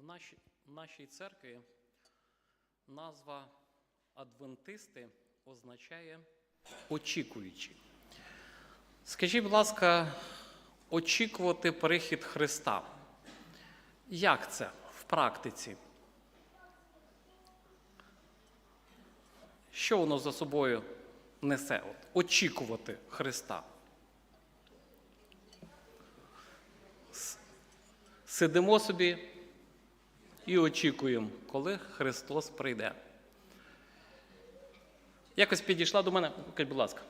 В нашій, нашій церкві назва адвентисти означає очікуючі. Скажіть, будь ласка, очікувати перехід Христа. Як це в практиці? Що воно за собою несе? От, очікувати Христа. Сидимо собі і очікуємо, коли Христос прийде. Якось підійшла до мене, кажіть, будь ласка.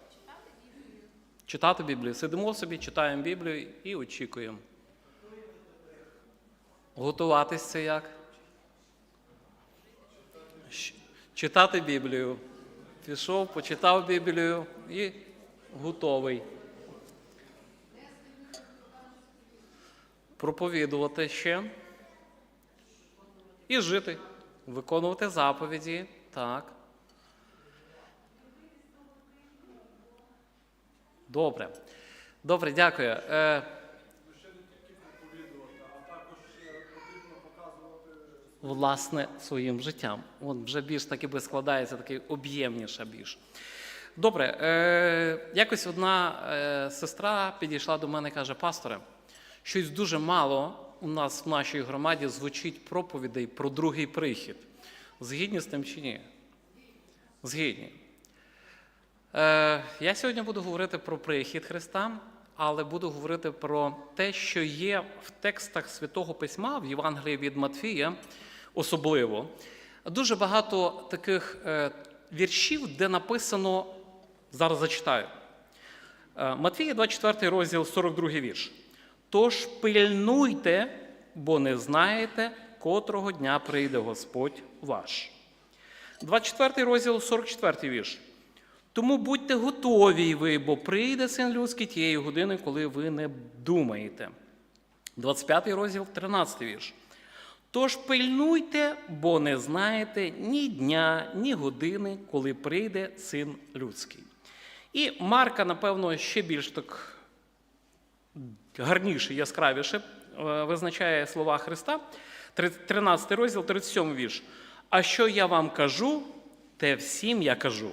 Читати Біблію. Сидимо собі, читаємо Біблію і очікуємо. Готуватись це як? Читати Біблію. Пішов, почитав Біблію і готовий. Проповідувати ще. І жити, виконувати заповіді. Так. Добре. Добре, дякую. Е, власне, своїм життям. От вже більш таки би складається, такий об'ємніше більш. Добре, е, якось одна е, сестра підійшла до мене і каже: пасторе, щось дуже мало у нас в нашій громаді звучить проповідей про другий прихід. Згідні з тим чи ні? Згідні. Е, я сьогодні буду говорити про прихід Христа, але буду говорити про те, що є в текстах Святого Письма, в Євангелії від Матфія, особливо. Дуже багато таких е, віршів, де написано, зараз зачитаю. Е, Матфія, 24 розділ, 42 вірш. Тож пильнуйте, бо не знаєте, котрого дня прийде Господь ваш. 24 розділ, 44 вірш. Тому будьте готові ви, бо прийде син людський тієї години, коли ви не думаєте. 25 розділ, 13 вірш. Тож пильнуйте, бо не знаєте ні дня, ні години, коли прийде син людський. І Марка, напевно, ще більш так гарніше, яскравіше е, визначає слова Христа. 13 розділ, 37 вірш. А що я вам кажу, те всім я кажу.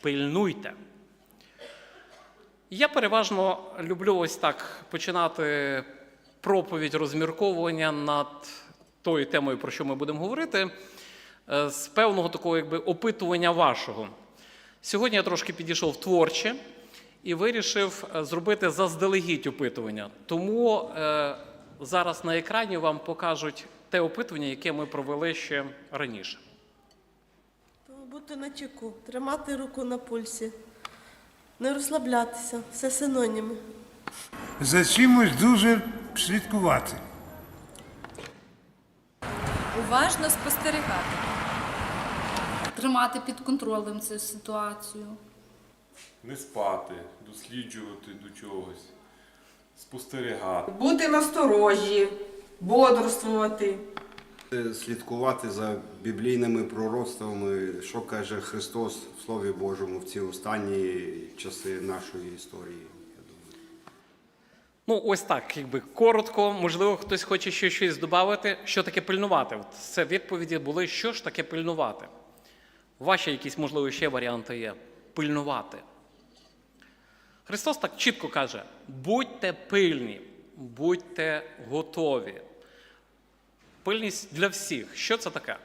Пильнуйте. Я переважно люблю ось так починати проповідь розмірковування над тою темою, про що ми будемо говорити, е, з певного такого якби опитування вашого. Сьогодні я трошки підійшов творче і вирішив е, зробити заздалегідь опитування. Тому е, зараз на екрані вам покажуть те опитування, яке ми провели ще раніше. То бути на чеку, тримати руку на пульсі, не розслаблятися, все синоніми. За чимось дуже слідкувати. Уважно спостерігати. тримати під контролем цю ситуацію. Не спати, досліджувати до чогось, спостерігати. бути насторожі, бодрствувати. Е, Слідкувати за біблійними пророцтвами, що каже Христос в Слові Божому в ці останні часи нашої історії. я думаю. Ну, ось так, якби коротко, можливо, хтось хоче ще щось додати. Що таке пильнувати? От це відповіді були, що ж таке пильнувати. Ваші якісь, можливо, ще варіанти є. Пильнувати. Христос так чітко каже: будьте пильні, будьте готові. Пильність для всіх. Що це таке?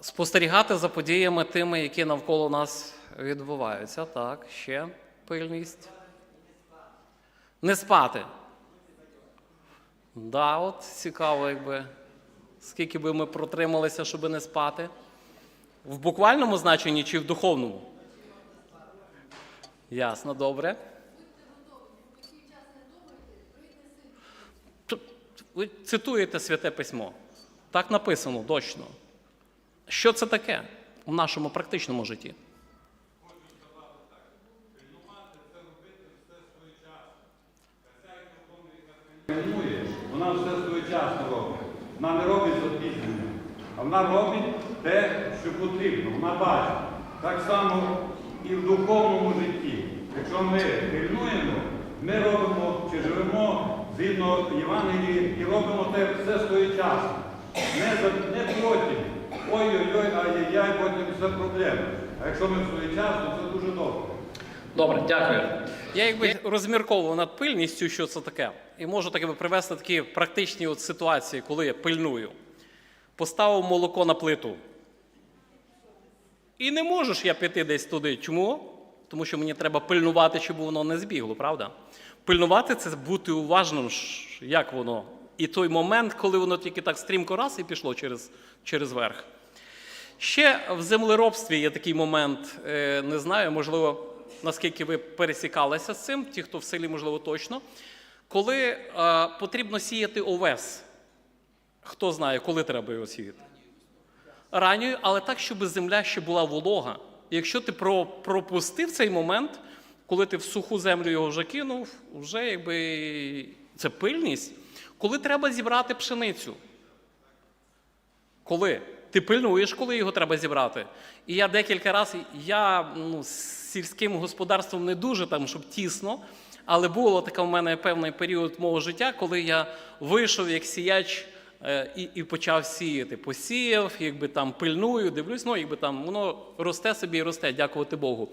Спостерігати за подіями тими, які навколо нас відбуваються. Так, ще пильність. Не спати. Да, от цікаво, якби. Скільки би ми протрималися, щоб не спати. В буквальному значенні чи в духовному? Ясно, добре. Ви цитуєте святе письмо. Так написано точно. Що це таке в нашому практичному житті? Вона все своєчасно робить. Вона не робить з запізненням, а вона робить те, що потрібно. Вона бачить. Так само і в духовному житті. Якщо ми пильнуємо, ми робимо чи живемо згідно Євангелії і робимо те все своєчасно. Не, за, не потім. Ой-ой-ой, ай-яй-яй, потім все проблеми. А якщо ми своєчасно, це дуже добре. Добре, дякую. Я якби розмірковував над пильністю, що це таке, і можу таки привести такі практичні от ситуації, коли я пильную. Поставив молоко на плиту. І не можу я піти десь туди. Чому? Тому що мені треба пильнувати, щоб воно не збігло, правда? Пильнувати це бути уважним, як воно. І той момент, коли воно тільки так стрімко раз і пішло через, через верх. Ще в землеробстві є такий момент, е, не знаю, можливо, наскільки ви пересікалися з цим, ті, хто в селі, можливо, точно. Коли е, потрібно сіяти овес, хто знає, коли треба його сіяти? Ранньою, але так, щоб земля ще була волога. І Якщо ти про- пропустив цей момент, коли ти в суху землю його вже кинув, вже якби це пильність, коли треба зібрати пшеницю. Коли? Ти пильнуєш, коли його треба зібрати. І я декілька разів, я ну, з сільським господарством не дуже там, щоб тісно, але було таке в мене певний період мого життя, коли я вийшов як сіяч і, і почав сіяти. Посіяв, якби там пильную, дивлюсь, ну якби там воно росте собі і росте, дякувати Богу.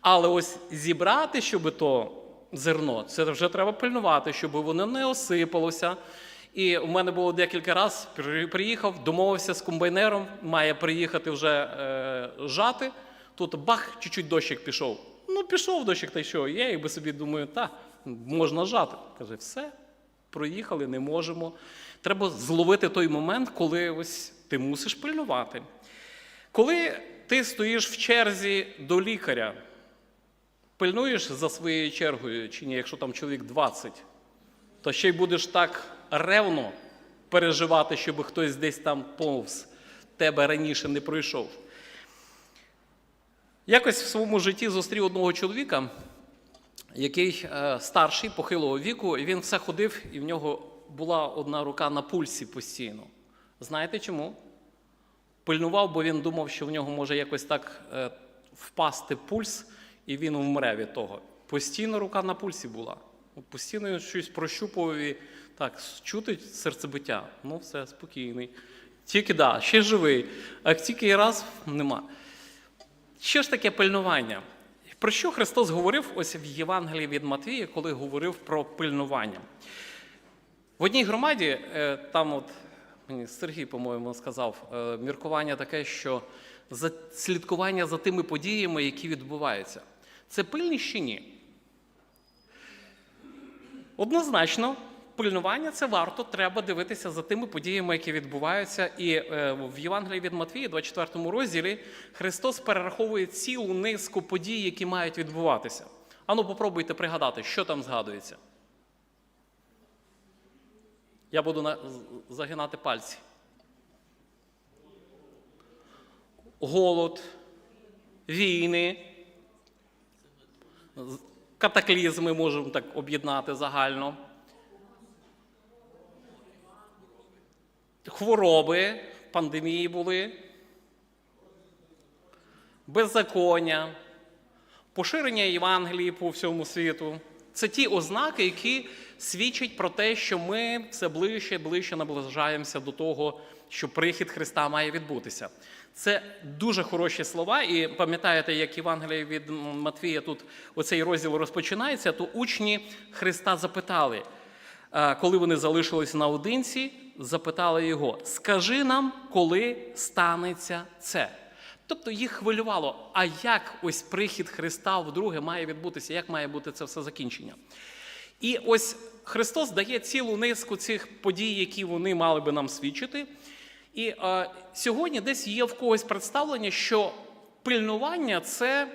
Але ось зібрати, щоб то зерно, це вже треба пильнувати, щоб воно не осипалося. І у мене було декілька разів, приїхав, домовився з комбайнером, має приїхати вже е, жати. Тут бах, чуть-чуть дощик пішов. Ну, пішов дощик, та й що? Я якби собі думаю, та, можна жати. Каже, все, проїхали, не можемо. Треба зловити той момент, коли ось ти мусиш пильнувати. Коли ти стоїш в черзі до лікаря, пильнуєш за своєю чергою, чи ні, якщо там чоловік 20, то ще й будеш так ревно переживати, щоб хтось десь там повз тебе раніше не пройшов. Якось в своєму житті зустрів одного чоловіка, який е, старший, похилого віку, і він все ходив, і в нього була одна рука на пульсі постійно. Знаєте чому? Пильнував, бо він думав, що в нього може якось так е, впасти пульс, і він вмре від того. Постійно рука на пульсі була. Постійно він щось прощупував і так, чути серцебиття. Ну, все, спокійний. Тільки да, ще живий. А тільки і раз нема. Що ж таке пильнування? Про що Христос говорив ось в Євангелії від Матвія, коли говорив про пильнування? В одній громаді, е, там от мені Сергій, по-моєму, сказав, е, міркування таке, що слідкування за тими подіями, які відбуваються. Це пильність чи ні? Однозначно, пильнування це варто, треба дивитися за тими подіями, які відбуваються. І е, в Євангелії від Матвія, 24 розділі, Христос перераховує цілу низку подій, які мають відбуватися. Ану, попробуйте пригадати, що там згадується. Я буду загинати пальці. Голод, війни, катаклізми можемо так об'єднати загально. Хвороби, пандемії були, беззаконня, поширення Євангелії по всьому світу. Це ті ознаки, які свідчать про те, що ми все ближче і ближче наближаємося до того, що прихід Христа має відбутися. Це дуже хороші слова. І пам'ятаєте, як Євангеліє від Матвія тут оцей розділ розпочинається, то учні Христа запитали, е, коли вони залишились наодинці, запитали його: Скажи нам, коли станеться це. Тобто їх хвилювало, а як ось прихід Христа вдруге має відбутися, як має бути це все закінчення. І ось Христос дає цілу низку цих подій, які вони мали би нам свідчити. І е, сьогодні десь є в когось представлення, що пильнування це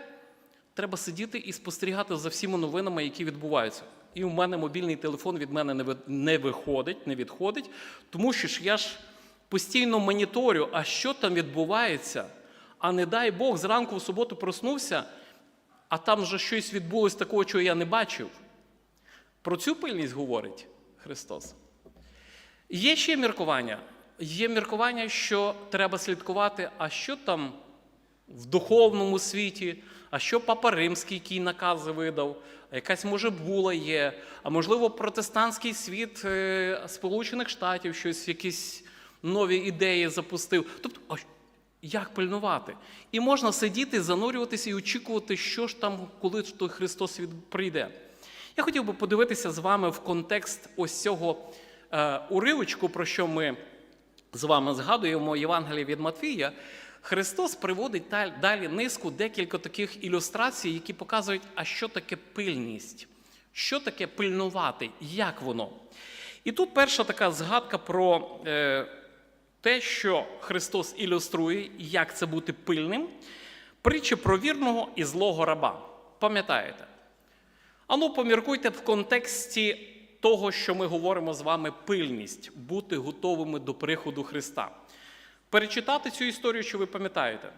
треба сидіти і спостерігати за всіма новинами, які відбуваються. І у мене мобільний телефон від мене не ви- не виходить, не відходить, тому що ж я ж постійно моніторю, а що там відбувається. А не дай Бог, зранку в суботу проснувся, а там вже щось відбулось такого, чого я не бачив. Про цю пильність говорить Христос. Є ще міркування. Є міркування, що треба слідкувати, а що там в духовному світі, а що Папа Римський, який накази видав, а якась може була є, а можливо, протестантський світ е, Сполучених Штатів щось, якісь нові ідеї запустив. Тобто, як пильнувати? І можна сидіти, занурюватися і очікувати, що ж там, коли той Христос прийде. Я хотів би подивитися з вами в контекст ось цього е, уривочку, про що ми з вами згадуємо Євангелія від Матвія. Христос приводить далі низку декілька таких ілюстрацій, які показують, а що таке пильність, що таке пильнувати, як воно. І тут перша така згадка про е, те, що Христос ілюструє, як це бути пильним, притча про вірного і злого раба. Пам'ятаєте? Ану, поміркуйте в контексті того, що ми говоримо з вами пильність, бути готовими до приходу Христа. Перечитати цю історію, що ви пам'ятаєте.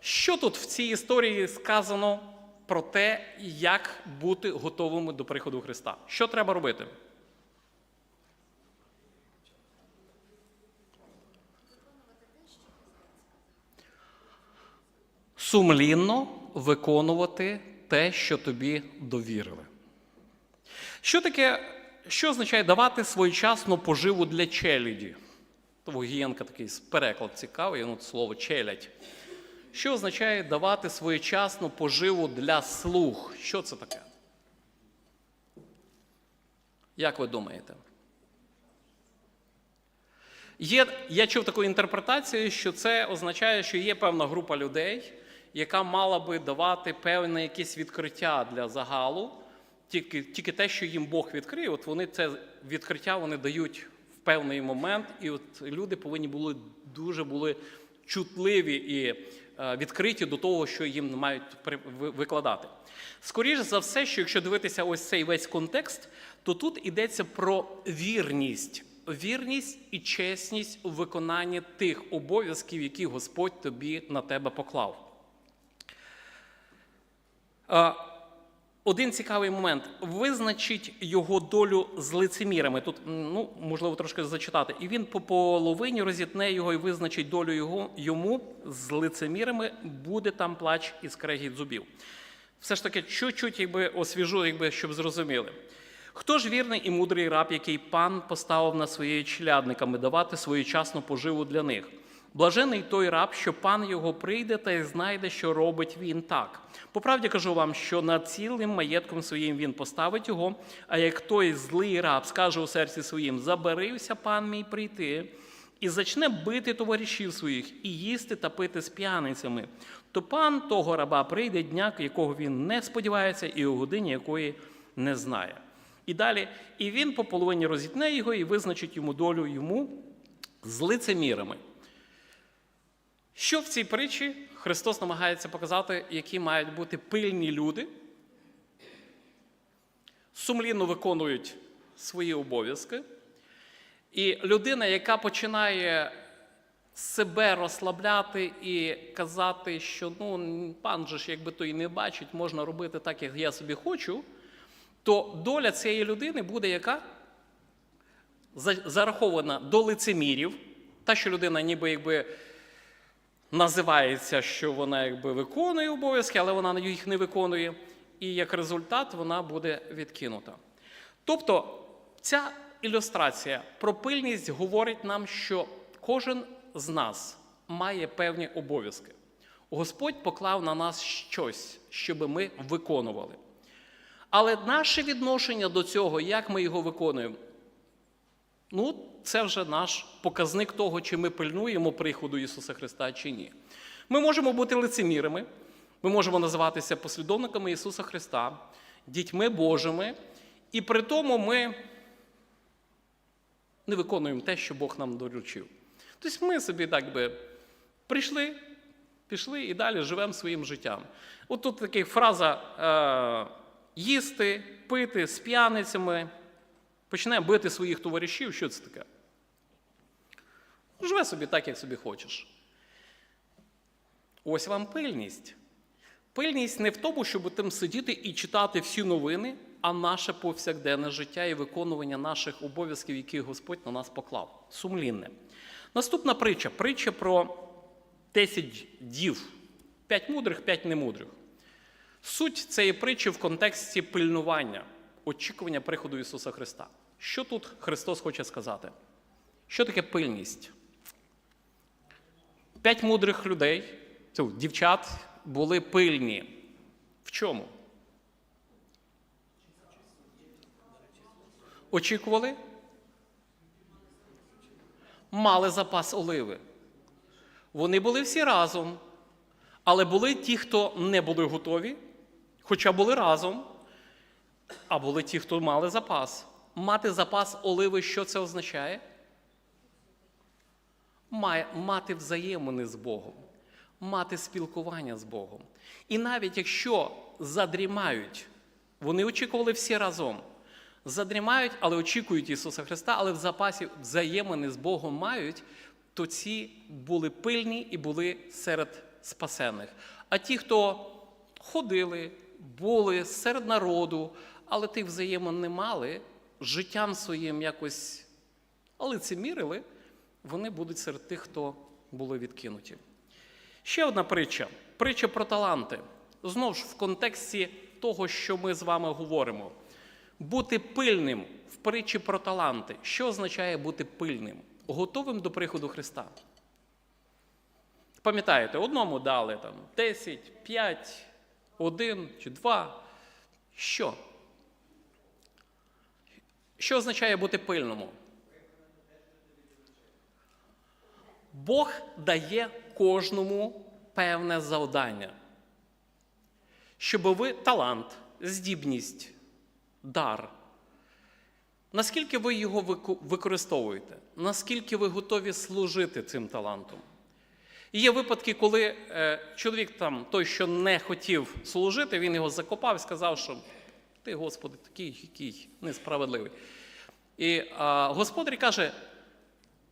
Що тут в цій історії сказано про те, як бути готовими до приходу Христа? Що треба робити? Сумлінно виконувати те, що тобі довірили. Що таке, що означає давати своєчасну поживу для челяді? Вогієнка такий переклад цікавий, ну, слово челядь. Що означає давати своєчасну поживу для слуг? Що це таке? Як ви думаєте? Є, я чув таку інтерпретацію, що це означає, що є певна група людей, яка мала би давати певне якесь відкриття для загалу, тільки, тільки те, що їм Бог відкриє, от вони це відкриття вони дають в певний момент, і от люди повинні були дуже були чутливі і е, відкриті до того, що їм мають викладати. Скоріше за все, що якщо дивитися ось цей весь контекст, то тут йдеться про вірність. Вірність і чесність у виконанні тих обов'язків, які Господь тобі на тебе поклав. Е, Один цікавий момент. Визначить його долю з лицемірами. Тут, ну, можливо, трошки зачитати. І він по половині розітне його і визначить долю його, йому з лицемірами, буде там плач і скрегіт зубів. Все ж таки, чуть-чуть якби, освіжу, якби, щоб зрозуміли. Хто ж вірний і мудрий раб, який пан поставив на своєї челядниками давати своєчасну поживу для них? Блажений той раб, що пан його прийде та й знайде, що робить він так. По правді кажу вам, що над цілим маєтком своїм він поставить його. А як той злий раб скаже у серці своїм: забарився пан мій прийти, і зачне бити товаришів своїх, і їсти та пити з п'яницями, то пан того раба прийде дня, якого він не сподівається, і у годині якої не знає. І далі, і він по половині розітне його і визначить йому долю йому з лицемірами. Що в цій притчі Христос намагається показати, які мають бути пильні люди, сумлінно виконують свої обов'язки. І людина, яка починає себе розслабляти і казати, що ну, пан же ж, якби то і не бачить, можна робити так, як я собі хочу, то доля цієї людини буде яка? Зарахована до лицемірів, та, що людина ніби якби називається, що вона якби виконує обов'язки, але вона їх не виконує, і як результат вона буде відкинута. Тобто ця ілюстрація про пильність говорить нам, що кожен з нас має певні обов'язки. Господь поклав на нас щось, щоб ми виконували. Але наше відношення до цього, як ми його виконуємо, ну, це вже наш показник того, чи ми пильнуємо приходу Ісуса Христа чи ні. Ми можемо бути лицемірами, ми можемо називатися послідовниками Ісуса Христа, дітьми Божими, і при тому ми не виконуємо те, що Бог нам доручив. Тобто ми собі так би прийшли, пішли і далі живемо своїм життям. От тут така фраза е, їсти, пити з п'яницями, почне бити своїх товаришів. Що це таке? Живе собі так, як собі хочеш. Ось вам пильність. Пильність не в тому, щоб там сидіти і читати всі новини, а наше повсякденне життя і виконування наших обов'язків, які Господь на нас поклав. Сумлінне. Наступна притча притча про 10 дів, 5 мудрих, 5 немудрих. Суть цієї притчі в контексті пильнування, очікування приходу Ісуса Христа. Що тут Христос хоче сказати? Що таке пильність? П'ять мудрих людей, дівчат, були пильні. В чому? Очікували? Мали запас оливи. Вони були всі разом. Але були ті, хто не були готові, хоча були разом, а були ті, хто мали запас. Мати запас оливи, що це означає? Має, мати взаємини з Богом, мати спілкування з Богом. І навіть якщо задрімають, вони очікували всі разом. Задрімають, але очікують Ісуса Христа, але в запасі взаємини з Богом мають, то ці були пильні і були серед спасених. А ті, хто ходили, були серед народу, але тих взаємин не мали, життям своїм якось лицемірили, вони будуть серед тих, хто були відкинуті. Ще одна притча притча про таланти. Знову ж в контексті того, що ми з вами говоримо. Бути пильним в притчі про таланти. Що означає бути пильним? Готовим до приходу Христа. Пам'ятаєте, одному дали там 10, 5, 1 чи 2. Що? Що означає бути пильному? Бог дає кожному певне завдання. Щоб ви талант, здібність, дар. Наскільки ви його використовуєте? Наскільки ви готові служити цим талантом? І є випадки, коли е, чоловік там, той, що не хотів служити, він його закопав і сказав, що ти, Господи, такий, який несправедливий. І а, господар каже: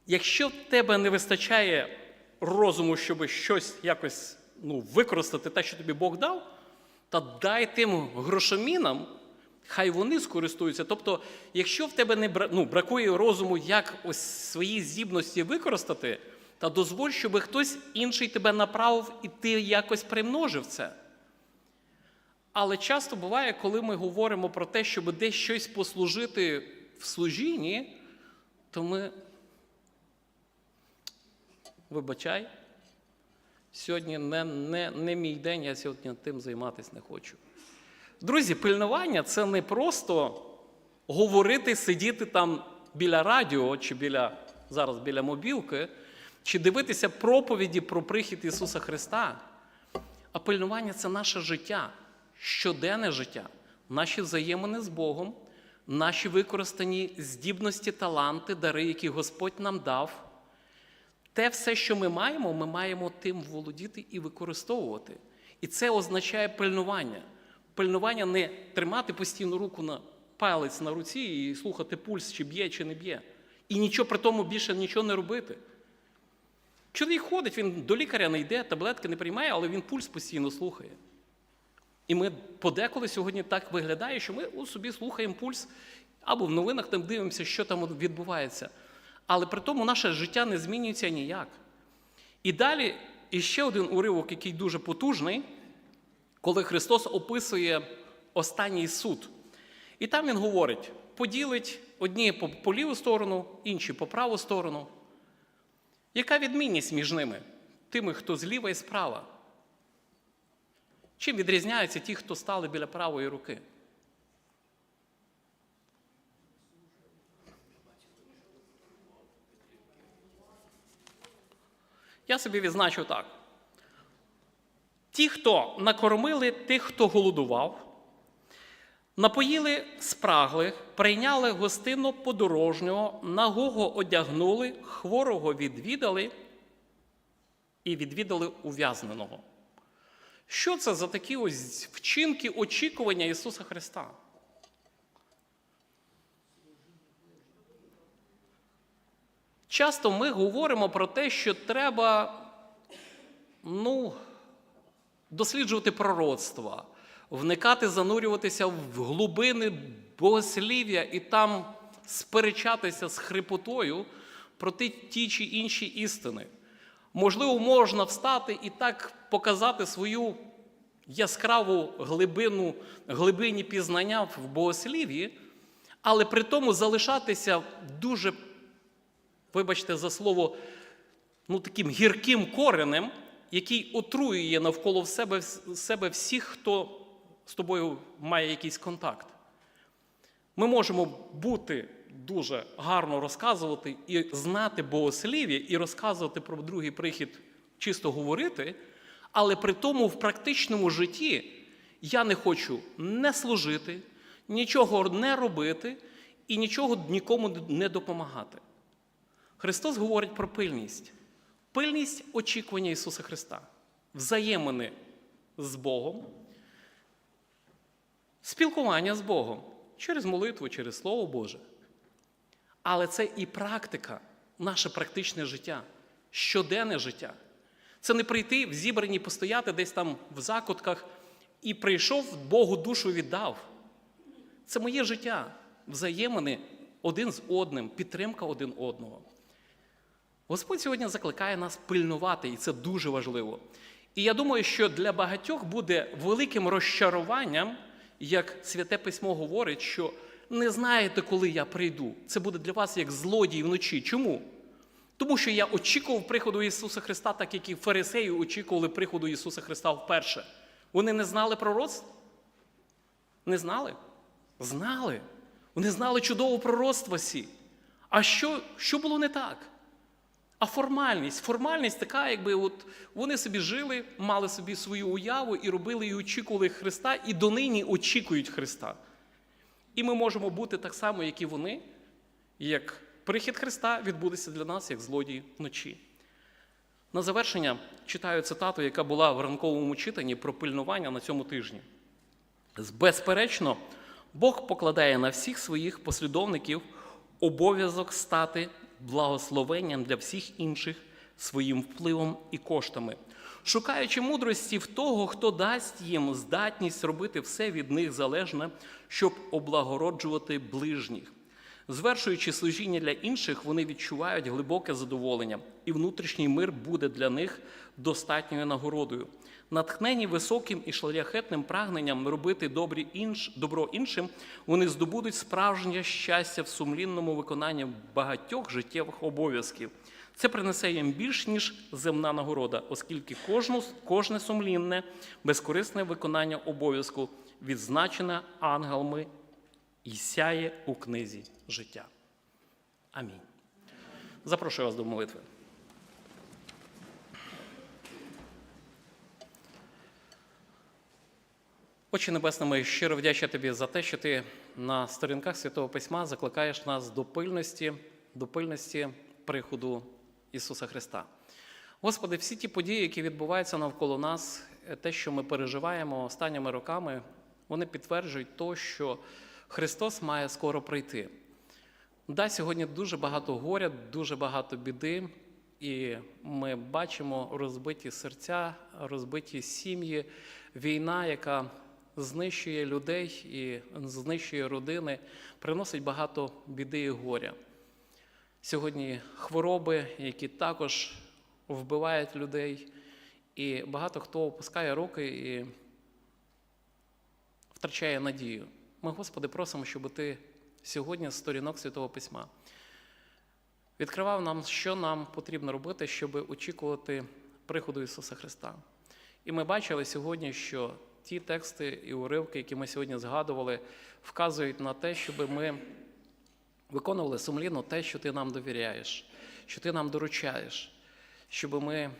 якщо в тебе не вистачає розуму, щоб щось якось ну, використати те, що тобі Бог дав, та дай тим грошомінам, хай вони скористуються. Тобто, якщо в тебе не ну, бракує розуму, як ось свої здібності використати, та дозволь, щоб хтось інший тебе направив і ти якось примножив це. Але часто буває, коли ми говоримо про те, щоб десь щось послужити в служінні, то ми. Вибачай, сьогодні не, не, не мій день, я сьогодні тим займатися не хочу. Друзі, пильнування це не просто говорити, сидіти там біля радіо чи біля, зараз біля мобілки, чи дивитися проповіді про прихід Ісуса Христа. А пильнування це наше життя, щоденне життя, наші взаємини з Богом, наші використані здібності, таланти, дари, які Господь нам дав. Те все, що ми маємо, ми маємо тим володіти і використовувати. І це означає пильнування. Пильнування не тримати постійно руку на палець на руці і слухати пульс, чи б'є, чи не б'є. І нічого при тому більше нічого не робити. Чоловік ходить, він до лікаря не йде, таблетки не приймає, але він пульс постійно слухає. І ми подеколи сьогодні так виглядає, що ми у собі слухаємо пульс або в новинах там дивимося, що там відбувається. Але при тому наше життя не змінюється ніяк. І далі іще один уривок, який дуже потужний, коли Христос описує останній суд. І там Він говорить: поділить одні по, по ліву сторону, інші по праву сторону. Яка відмінність між ними? Тими, хто зліва і справа? Чим відрізняються ті, хто стали біля правої руки? Я собі відзначу так. Ті, хто накормили тих, хто голодував, напоїли спраглих, прийняли гостину подорожнього, нагого одягнули, хворого відвідали і відвідали ув'язненого. Що це за такі ось вчинки очікування Ісуса Христа? Часто ми говоримо про те, що треба ну, досліджувати пророцтва, вникати, занурюватися в глибини богослів'я і там сперечатися з хрипотою про ті, ті чи інші істини. Можливо, можна встати і так показати свою яскраву глибину, глибині пізнання в богослів'ї, але при тому залишатися дуже, вибачте за слово, ну, таким гірким коренем, який отруює навколо себе, себе всіх, хто з тобою має якийсь контакт. Ми можемо бути дуже гарно розказувати і знати богослів'я, і розказувати про другий прихід, чисто говорити, але при тому в практичному житті я не хочу не служити, нічого не робити і нічого нікому не допомагати. Христос говорить про пильність. Пильність очікування Ісуса Христа, взаємини з Богом, спілкування з Богом через молитву, через Слово Боже. Але це і практика, наше практичне життя, щоденне життя. Це не прийти в зібранні, постояти десь там в закутках і прийшов, Богу душу віддав. Це моє життя, взаємини один з одним, підтримка один одного. Господь сьогодні закликає нас пильнувати, і це дуже важливо. І я думаю, що для багатьох буде великим розчаруванням, як Святе Письмо говорить, що не знаєте, коли я прийду. Це буде для вас як злодій вночі. Чому? Тому що я очікував приходу Ісуса Христа, так як і фарисеї очікували приходу Ісуса Христа вперше. Вони не знали пророцтв? Не знали? Знали. Вони знали чудове пророцтво сі. А що, що було не так? А формальність. Формальність така, якби от вони собі жили, мали собі свою уяву і робили і очікували Христа, і донині очікують Христа. І ми можемо бути так само, як і вони, як прихід Христа відбудеться для нас, як злодій вночі. На завершення читаю цитату, яка була в ранковому читанні про пильнування на цьому тижні. Безперечно, Бог покладає на всіх своїх послідовників обов'язок стати благословенням для всіх інших своїм впливом і коштами, шукаючи мудрості в того, хто дасть їм здатність робити все від них залежне, щоб облагороджувати ближніх. Звершуючи служіння для інших, вони відчувають глибоке задоволення, і внутрішній мир буде для них достатньою нагородою. Натхнені високим і шляхетним прагненням робити добрі інш, добро іншим, вони здобудуть справжнє щастя в сумлінному виконанні багатьох життєвих обов'язків. Це принесе їм більш ніж земна нагорода, оскільки кожну, кожне сумлінне, безкорисне виконання обов'язку відзначене ангелами і сяє у книзі життя. Амінь. Запрошую вас до молитви. Отче Небесне, ми щиро вдячні тобі за те, що ти на сторінках Святого Письма закликаєш нас до пильності, до пильності приходу Ісуса Христа. Господи, всі ті події, які відбуваються навколо нас, те, що ми переживаємо останніми роками, вони підтверджують то, що Христос має скоро прийти. Да, сьогодні дуже багато горя, дуже багато біди, і ми бачимо розбиті серця, розбиті сім'ї, війна, яка знищує людей і знищує родини, приносить багато біди і горя. Сьогодні хвороби, які також вбивають людей, і багато хто опускає руки і втрачає надію. Ми, Господи, просимо, щоб Ти сьогодні з сторінок Святого Письма відкривав нам, що нам потрібно робити, щоб очікувати приходу Ісуса Христа. І ми бачили сьогодні, що ті тексти і уривки, які ми сьогодні згадували, вказують на те, щоб ми виконували сумлінно те, що ти нам довіряєш, що ти нам доручаєш, щоб ми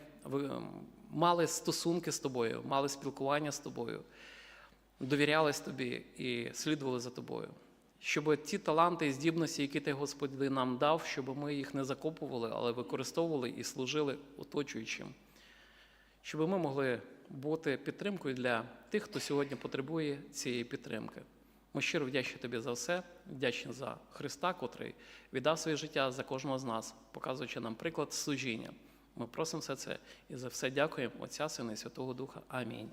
мали стосунки з тобою, мали спілкування з тобою, довірялись тобі і слідували за тобою. Щоб ті таланти і здібності, які ти, Господи, нам дав, щоб ми їх не закопували, але використовували і служили оточуючим. Щоб ми могли бути підтримкою для тих, хто сьогодні потребує цієї підтримки. Ми щиро вдячні тобі за все, вдячні за Христа, котрий віддав своє життя за кожного з нас, показуючи нам приклад служіння. Ми просимо все це і за все дякуємо Отця Сина і Святого Духа. Амінь.